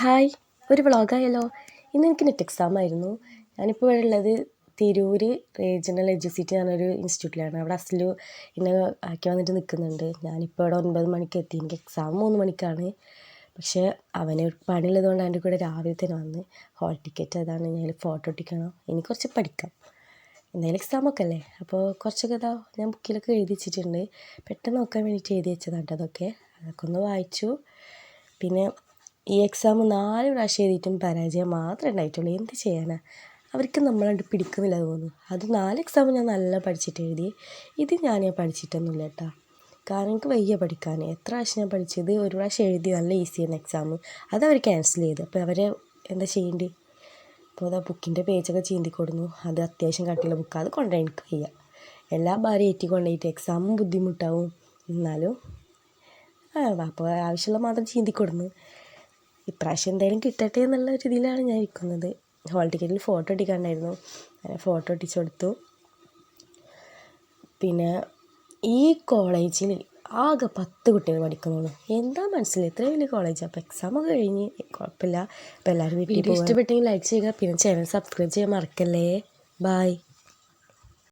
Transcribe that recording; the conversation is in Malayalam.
ഹായ്. ഒരു വ്ളോഗായല്ലോ. ഇന്ന് എനിക്ക് നെറ്റ് എക്സാം ആയിരുന്നു. ഞാനിപ്പോൾ ഉള്ളത് തിരൂർ റീജിയണൽ എഡ്യൂസിറ്റി എന്ന് പറഞ്ഞൊരു ഇൻസ്റ്റിറ്റ്യൂട്ടിലാണ്. അവിടെ അസ്ലു എന്നെ ആക്കി വന്നിട്ട് നിൽക്കുന്നുണ്ട് ഞാനിപ്പോൾ ഇവിടെ ഒൻപത് മണിക്ക് എത്തി. എനിക്ക് എക്സാം മൂന്ന് മണിക്കാണ്. പക്ഷേ അവന് പണിയുള്ളതുകൊണ്ട് എന്റെ കൂടെ രാവിലെ തന്നെ വന്ന് ഹോൾ ടിക്കറ്റ് അതാണ് ഞാൻ ഫോട്ടോ ഒട്ടിക്കണം. ഇനി കുറച്ച് പഠിക്കാം. എന്തായാലും എക്സാമൊക്കെ അല്ലേ? അപ്പോൾ കുറച്ചൊക്കെ ഇതാ ഞാൻ ബുക്കിലൊക്കെ എഴുതി വെച്ചിട്ടുണ്ട്. പെട്ടെന്ന് നോക്കാൻ വേണ്ടിയിട്ട് എഴുതി വെച്ചതാണ് അതൊക്കെ. അതൊക്കെ ഒന്ന് വായിച്ചു. പിന്നെ ഈ എക്സാം നാല് പ്രാവശ്യം എഴുതിയിട്ടും പരാജയം മാത്രമേ ഉണ്ടായിട്ടുള്ളൂ. എന്ത് ചെയ്യാനാ? അവർക്ക് നമ്മളായിട്ട് പിടിക്കുന്നില്ല തോന്നുന്നു. അത് നാല് എക്സാം ഞാൻ നല്ല പഠിച്ചിട്ട് എഴുതി. ഇത് ഞാൻ പഠിച്ചിട്ടൊന്നുമില്ല കേട്ടോ. കാരണം എനിക്ക് വയ്യ പഠിക്കാൻ. എത്ര പ്രാവശ്യം ഞാൻ പഠിച്ചത്? ഒരു പ്രാവശ്യം എഴുതി നല്ല ഈസിയാണ് എക്സാം അത് അവർ ക്യാൻസൽ ചെയ്തു. അപ്പോൾ അവരെ എന്താ ചെയ്യേണ്ടി? അപ്പോൾ അതാ ബുക്കിന്റെ പേജൊക്കെ ചീന്തി കൊടുന്നു അത് അത്യാവശ്യം കട്ടിയുള്ള ബുക്ക് അത് കൊണ്ടുപോയി എനിക്ക് വയ്യ. എല്ലാ ഭാരം ഏറ്റി കൊണ്ടുപോയിട്ട് എക്സാമും ബുദ്ധിമുട്ടാവും. എന്നാലും അപ്പോൾ ആവശ്യമുള്ള മാത്രം ചീന്തി കൊടുന്നു ഇപ്രാവശ്യം എന്തായാലും കിട്ടട്ടെ എന്നുള്ള ഒരു ഇതിലാണ് ഞാൻ ഇരിക്കുന്നത്. ഹോൾ ടിക്കറ്റിൽ ഫോട്ടോ ഒട്ടിക്കാണ്ടായിരുന്നു അങ്ങനെ ഫോട്ടോ ഒട്ടിച്ചു കൊടുത്തു. പിന്നെ ഈ കോളേജിൽ ആകെ പത്ത് കുട്ടികൾ പഠിക്കുന്നുള്ളൂ. എന്താ മനസ്സിലായി? ഇത്രയും വലിയ കോളേജ് അപ്പോൾ എക്സാം ഒക്കെ കഴിഞ്ഞ് കുഴപ്പമില്ല. അപ്പോൾ എല്ലാവരും വീട്ടിൽ ഇഷ്ടപ്പെട്ടെങ്കിൽ ലൈക്ക് ചെയ്യുക. പിന്നെ ചാനൽ സബ്സ്ക്രൈബ് ചെയ്യാൻ മറക്കല്ലേ. ബായ്